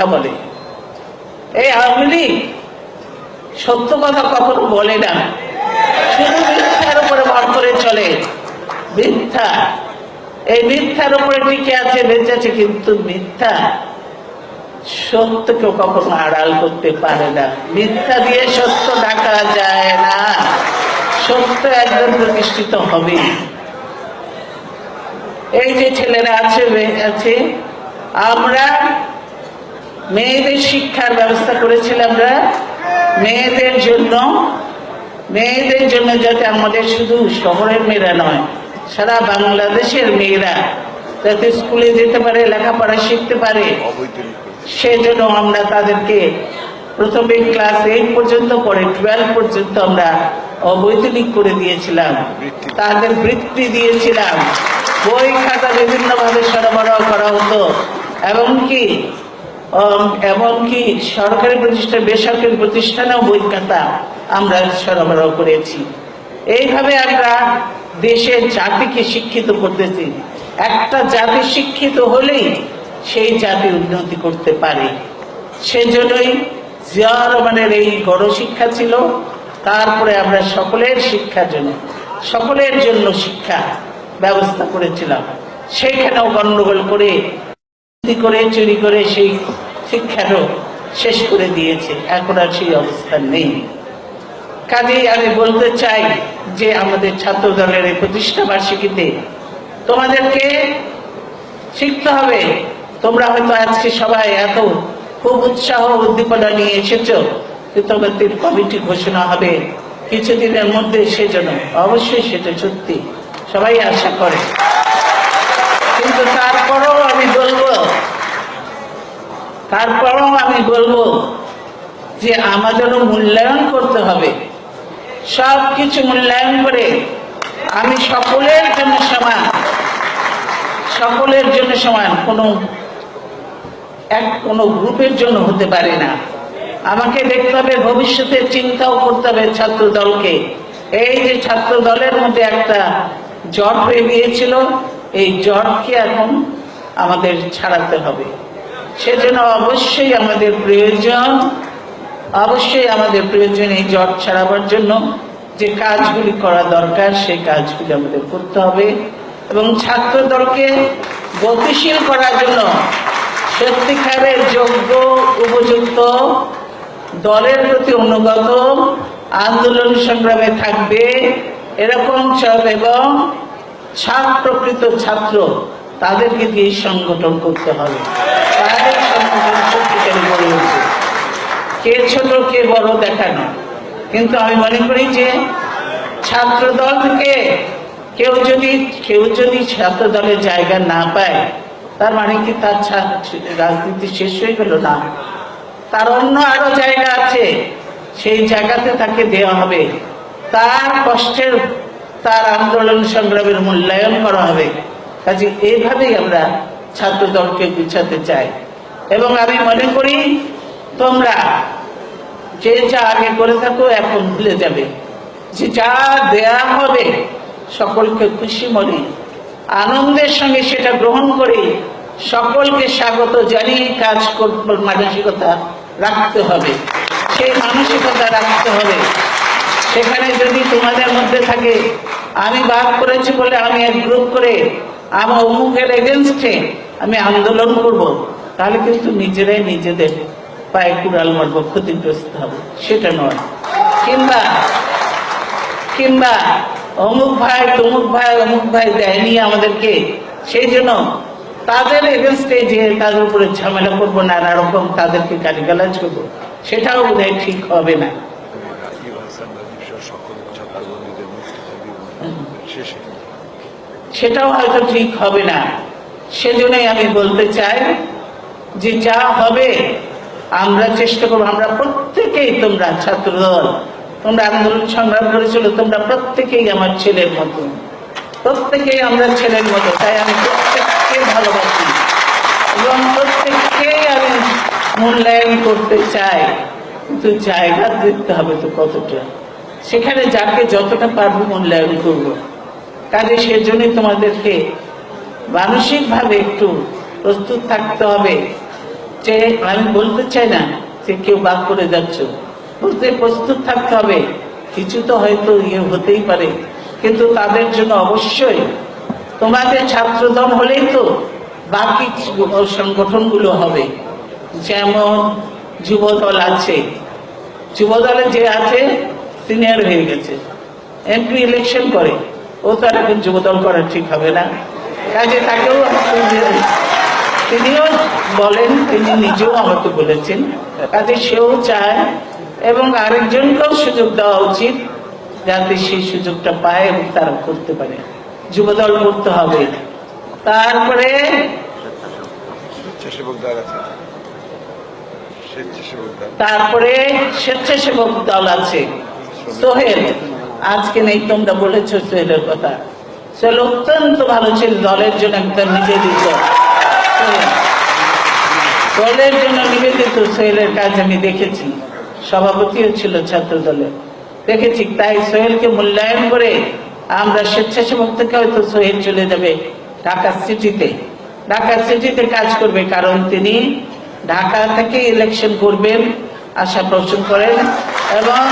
কথা বলে। এই আওয়ামী লীগ সত্য কথা কখনো বলে না? শুধু মিথ্যার উপরে ভর করে চলে। মিথ্যা। এই মিথ্যার উপরে টিকে আছে, বেঁচে আছে, কিন্তু মিথ্যা সত্যকে কখনো আড়াল করতে পারে না। মিথ্যা দিয়ে সত্য ঢাকা যায় না। সত্য একদম প্রতিষ্ঠিত হবে। এই যে ছেলেরা আছে আছে, আমরা মেয়েদের শিক্ষার ব্যবস্থা করেছিলাম আমরা। মেয়েদের জন্য মেয়েদের জন্য যাতে আমাদের শুধু শহরের মেয়েরা নয় সারা বাংলাদেশের মেয়েরা যাতে স্কুলে যেতে পারে লেখাপড়া শিখতে পারে সেজন্য আমরা তাদেরকে প্রথমে ক্লাস এইট পর্যন্ত পরে টুয়েলভ পর্যন্ত আমরা অবৈতনিক করে দিয়েছিলাম। তাদের বৃত্তি দিয়েছিলাম। বই খাতা বিভিন্নভাবে সরবরাহ করা হতো। এবং উম, এমনকি সরকারি প্রতিষ্ঠান বেসরকারি প্রতিষ্ঠানেও বই খাতা আমরা সরবরাহ করেছি। এইভাবে আমরা দেশের জাতিকে শিক্ষিত করতেছি। একটা জাতি শিক্ষিত হলেই সেই জাতি উন্নতি করতে পারে। সেজন্যই জিয়া রহমানের এই গণশিক্ষা ছিল। তারপরে আমরা সকলের শিক্ষার জন্য, সকলের জন্য শিক্ষা ব্যবস্থা করেছিলাম। সেখানেও গণ্ডগোল করে চুরি করে চুরি করে সেই শিক্ষাটাও শেষ করে দিয়েছে। এখন আর সেই অবস্থা নেই। কাজেই আমি বলতে চাই যে আমাদের ছাত্র দলের এই প্রতিষ্ঠা বার্ষিকীতে তোমাদেরকে শিখতে হবে। তোমরা হয়তো আজকে সবাই এত খুব উৎসাহ, উদ্দীপনা নিয়ে এসেছ যে তোমাদের কমিটি ঘোষণা হবে কিছুদিনের মধ্যে সেজন্য। অবশ্যই সেটা সত্যি। সবাই আশা করে। কিন্তু তারপরেও আমি বলব, তারপরেও আমি বলব যে আমাদেরও মূল্যায়ন করতে হবে। সব কিছু মূল্যায়ন করে আমি সকলের জন্য সমান, সকলের জন্য সমান। কোনো এক, কোনো গ্রুপের জন্য হতে পারে না। আমাকে দেখতে হবে, ভবিষ্যতের চিন্তাও করতে হবে ছাত্র দলকে এই যে ছাত্র দলের মধ্যে একটা জট হয়ে গিয়েছিল, এই জটকে এখন আমাদের ছাড়াতে হবে। সেজন্য অবশ্যই আমাদের প্রয়োজন, অবশ্যই আমাদের প্রয়োজন এই জট ছাড়াবার জন্য যে কাজগুলি করা দরকার, সেই কাজগুলি আমাদের করতে হবে। এবং ছাত্র দলকে গতিশীল করার জন্য সত্যিকারের যোগ্য, উপযুক্ত, দলের প্রতি অনুগত, আন্দোলন সংগ্রামে থাকবে, এরকম সব এবং ছাত্র প্রকৃত ছাত্র তাদেরকে দিয়ে সংগঠন করতে হবে। তাদের সংগঠন কে ছোট, কে বড় দেখানো কিন্তু আমি মনে করি যে ছাত্র দল থেকে কেউ যদি কেউ যদি ছাত্র দলের জায়গা না পায়, তার মানে কি তার রাজনীতি শেষ হয়ে গেল না? তার অন্য আরও জায়গা আছে। সেই জায়গাতে তাকে দেওয়া হবে। তার কষ্টের, তার আন্দোলন সংগ্রামের মূল্যায়ন করা হবে। কাজে এইভাবেই আমরা ছাত্র দলকে গুছাতে চাই। এবং আমি মনে করি, তোমরা যে যা আগে করে থাকো এখন ভুলে যাবে। যে যা দেয়া হবে, সকলকে খুশি মনে, আনন্দের সঙ্গে সেটা গ্রহণ করে সকলকে স্বাগত জানিয়ে কাজ করবার মানসিকতা রাখতে হবে। সেই মানসিকতা রাখতে হবে। সেখানে যদি তোমাদের মধ্যে থাকে, আমি বাদ করেছি বলে আমি এক গ্রুপ করে আমার অমুকের এগেনস্টে আমি আন্দোলন করব। তাহলে কিন্তু নিজেরাই নিজেদের পায়ে কুড়াল মারব, ক্ষতিগ্রস্ত হব। সেটা নয়। কিংবা কিংবা অমুক ভাই, তমুক ভাই অমুক ভাই দেয়নি আমাদেরকে। সেই জন্য তাদের এগেনস্টে যে তাদের উপরে ঝামেলা করব নানা রকম তাদেরকে গালিগালাজ করব, সেটাও বোধহয় ঠিক হবে না রাজীব হাসান রাজীব সহ সকল ছাত্রবন্দীদের মুক্তি দাবি শেষে সেটাও হয়তো ঠিক হবে না। সেজন্যই আমি বলতে চাই যে যা হবে, আমরা চেষ্টা করব, আমরা প্রত্যেকেই তোমরা ছাত্রদল, তোমরা আন্দোলন সংগ্রাম করেছিল, তোমরা প্রত্যেকেই আমার ছেলের মতো। প্রত্যেকেই আমরা ছেলের মতো, তাই আমি প্রত্যেককে ভালোবাসি। এবং প্রত্যেককেই আমি মূল্যায়ন করতে চাই, কিন্তু জায়গা দেখতে হবে তো কতটা। সেখানে যাকে যতটা পারব মূল্যায়ন করব। কাজে সেজন্যই তোমাদেরকে মানসিকভাবে একটু প্রস্তুত থাকতে হবে। যে আমি বলতে চাই না, যে কেউ বাদ করে যাচ্ছ। বলতে প্রস্তুত থাকতে হবে। কিছু তো হয়তো ইয়ে হতেই পারে। কিন্তু তাদের জন্য অবশ্যই তোমাদের ছাত্রদল হলেই তো বাকি সংগঠনগুলো হবে। যেমন যুবদল আছে। যুবদলে যে আছে সিনিয়র হয়ে গেছে। এমপি ইলেকশন করে। ও তো আর এখন যুবদল করা ঠিক হবে না। কাজে তাকেও তিনিও বলেন তিনি নিজেও আমাকে বলেছেন। কাজে সেও চায় এবং আরেকজনকেও সুযোগ দেওয়া উচিত যাতে সেই সুযোগটা পায় এবং তারা করতে পারে। যুবদল করতে হবে। তারপরে তারপরে স্বেচ্ছাসেবক দল আছে। সোহেল। আজকে নেই, তোমরা বলেছ সোহেলের কথা। সোহেল অত্যন্ত ভালো ছিল, দলের জন্য একদম নিবেদিত। দলের জন্য নিবেদিত সোহেলের কাজ আমি দেখেছি। সভাপতিও ছিল ছাত্র দলে দেখেছি, তাই সোহেলকে মূল্যায়ন করে আমরা স্বেচ্ছাসেবক থেকে হয়তো সোহেল চলে যাবে ঢাকা সিটিতে। ঢাকা সিটিতে কাজ করবে, কারণ তিনি ঢাকা থেকে ইলেকশন করবেন, আশা পোষণ করেন। এবং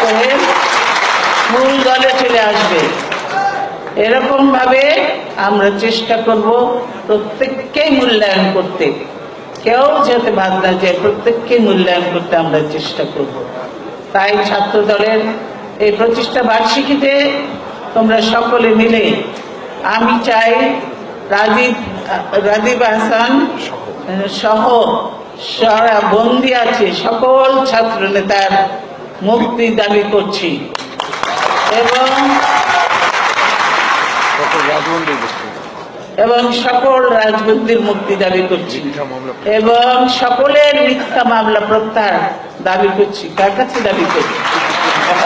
সোহেল মূল দলে চলে আসবে। এরকম ভাবে আমরা চেষ্টা করব প্রত্যেককে মূল্যায়ন করতে। কেউ যাতে বাদ না যায়, প্রত্যেককে মূল্যায়ন করতে আমরা চেষ্টা করব। তাই ছাত্র দলের এই প্রতিষ্ঠা বার্ষিকীতে তোমরা সকলে মিলে আমি চাই রাজীব রাজীব হাসান সহ সারা বন্দি আছে, সকল ছাত্র নেতার মুক্তি দাবি করছি। এবং এবং সকল রাজবন্দির মুক্তি দাবি করছি। এবং সকলের মিথ্যা মামলা প্রত্যাহার দাবি করছি। কার কাছে দাবি করি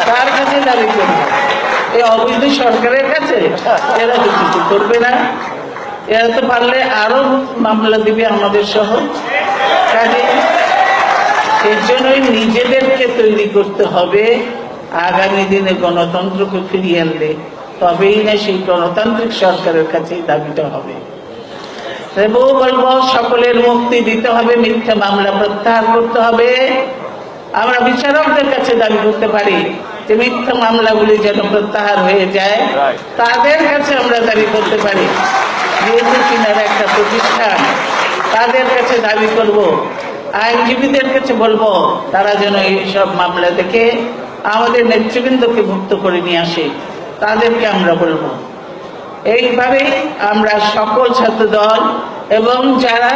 কার কাছে দাবি করি এই অবৈধ সরকারের কাছে? এরা তো কিছু করবে না। এরা তো পারলে আরও মামলা দিবে আমাদের সহ। কাজে সেই জন্যই নিজেদেরকে তৈরি করতে হবে। আগামী দিনে গণতন্ত্রকে ফিরিয়ে আনলে তবেই না সেই গণতান্ত্রিক সরকারের কাছে দাবিটা হবে। এবং বলব, সকলের মুক্তি দিতে হবে, মিথ্যা মামলা প্রত্যাহার করতে হবে। আমরা বিচারকদের কাছে দাবি করতে পারি যে মিথ্যা মামলাগুলি যেন প্রত্যাহার হয়ে যায়। তাদের কাছে আমরা দাবি করতে পারি। যেহেতু কিনারা একটা প্রতিষ্ঠান, তাদের কাছে দাবি করব। আইনজীবীদের কাছে বলব, তারা যেন এইসব মামলা থেকে আমাদের নেতৃবৃন্দকে মুক্ত করে নিয়ে আসে, তাদেরকে আমরা বলব। এইভাবে আমরা সকল ছাত্র দল এবং যারা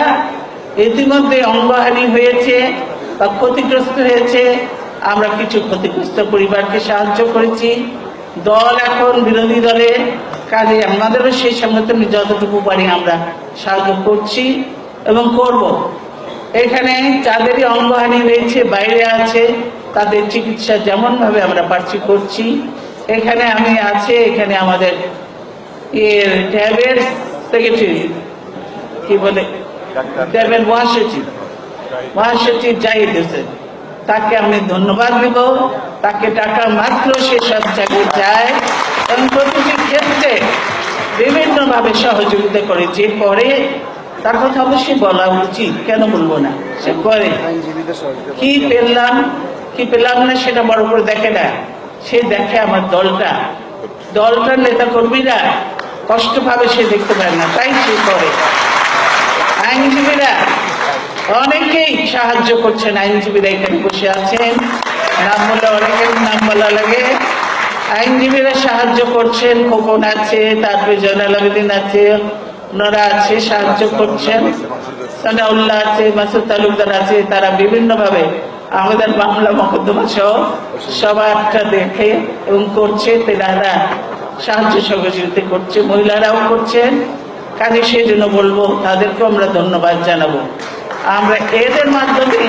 ইতিমধ্যে অঙ্গহানি হয়েছে বা ক্ষতিগ্রস্ত হয়েছে, আমরা কিছু ক্ষতিগ্রস্ত পরিবারকে সাহায্য করেছি। দল এখন বিরোধী দলে, কাজে আমাদেরও সেই সংগঠনে যতটুকু পারি আমরা সাহায্য করছি এবং করব। এখানে যাদেরই অঙ্গহানি হয়েছে বাইরে আছে তাদের চিকিৎসা যেমনভাবে আমরা পারছি করছি। এখানে আমি আছে এখানে আমাদের এর ট্যাবের সেক্রেটারি কি বলে? ট্যাবের মহাসচিব। মহাসচিব জাহিদ হোসেন। তাকে আমি ধন্যবাদ দেব। তাকে টাকা মাত্র সে সব জায়গায় যায়। এবং প্রতিটি ক্ষেত্রে বিভিন্নভাবে সহযোগিতা করে। যে করে তার কথা অবশ্যই বলা উচিত, কেন বলব না? সে করে। কি পেলাম কি পেলাম না সেটা বড় করে দেখে না। সে দেখে আমার দলটা। দলটার নেতা কর্মীরা কষ্ট পাবে সে দেখতে পারে না, তাই সে করে। আইনজীবীরা অনেকেই সাহায্য করছেন, আইনজীবীরা এখানে বসে আছেন। নাম বলে, অনেকের নাম বলা লাগে। আইনজীবীরা সাহায্য করছেন, খোকন আছে তারপরে জয়নাল আবেদিন আছে। ওনারা আছে, সাহায্য করছেন। সানাউল্লাহ আছে, মাসুদ তালুকদার আছে, তারা বিভিন্নভাবে আমাদের মামলা মকদ্দমা সহ সবারটা দেখে এবং করছে তেনারা সাহায্য সহযোগিতা করছে, মহিলারাও করছেন। কাজে সেই জন্য বলব, তাদেরকেও আমরা ধন্যবাদ জানাব। আমরা এদের মাধ্যমে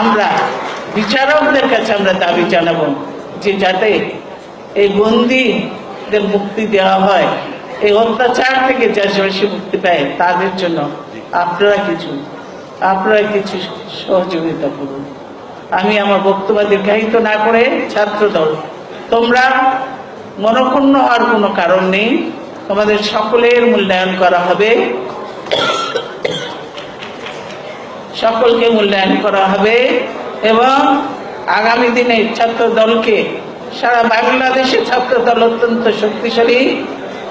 আমরা বিচারকদের কাছে আমরা দাবি জানাব যে যাতে এই বন্দীদের মুক্তি দেওয়া হয়। এই অত্যাচার থেকে বেশি মুক্তি পায় তাদের জন্য আপনারা কিছু আপনারা কিছু সহযোগিতা করুন। আমি আমার বক্তব্য দীর্ঘায়িত না করে ছাত্র দল, তোমরা মনক্ষুণ্ণ হওয়ার কোনো কারণ নেই। তোমাদের সকলের মূল্যায়ন করা হবে। সকলকে মূল্যায়ন করা হবে এবং আগামী দিনে ছাত্র দলকে সারা বাংলাদেশে ছাত্র দল অত্যন্ত শক্তিশালী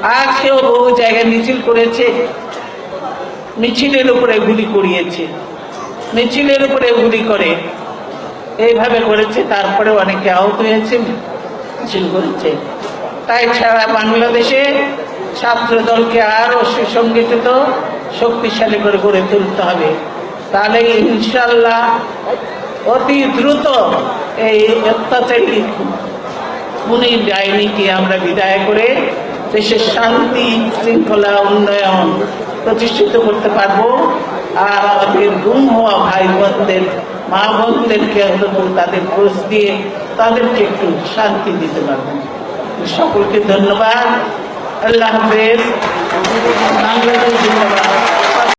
আজকেও বহু জায়গায় মিছিল করেছে। মিছিলের উপরে গুলি করিয়েছে। মিছিলের উপরে গুলি করে এইভাবে করেছে তারপরে অনেকে আহত হয়েছে, মিছিল করেছে। তাই ছাড়া বাংলাদেশে ছাত্র দলকে আরও সুসংগঠিত, শক্তিশালী করে গড়ে তুলতে হবে। তাহলে ইনশাল্লাহ অতি দ্রুত এই অত্যাচারী খুনি ডাইনিকে আমরা বিদায় করে দেশের শান্তি, শৃঙ্খলা, উন্নয়ন প্রতিষ্ঠিত করতে পারব। আর আমাদের গুম হওয়া ভাই বোনদের মা বোনদেরকে অন্তত তাদের খোঁজ দিয়ে তাদেরকে একটু শান্তি দিতে পারব। সকলকে ধন্যবাদ। আল্লাহ হাফেজ। বাংলাদেশ জিন্দাবাদ।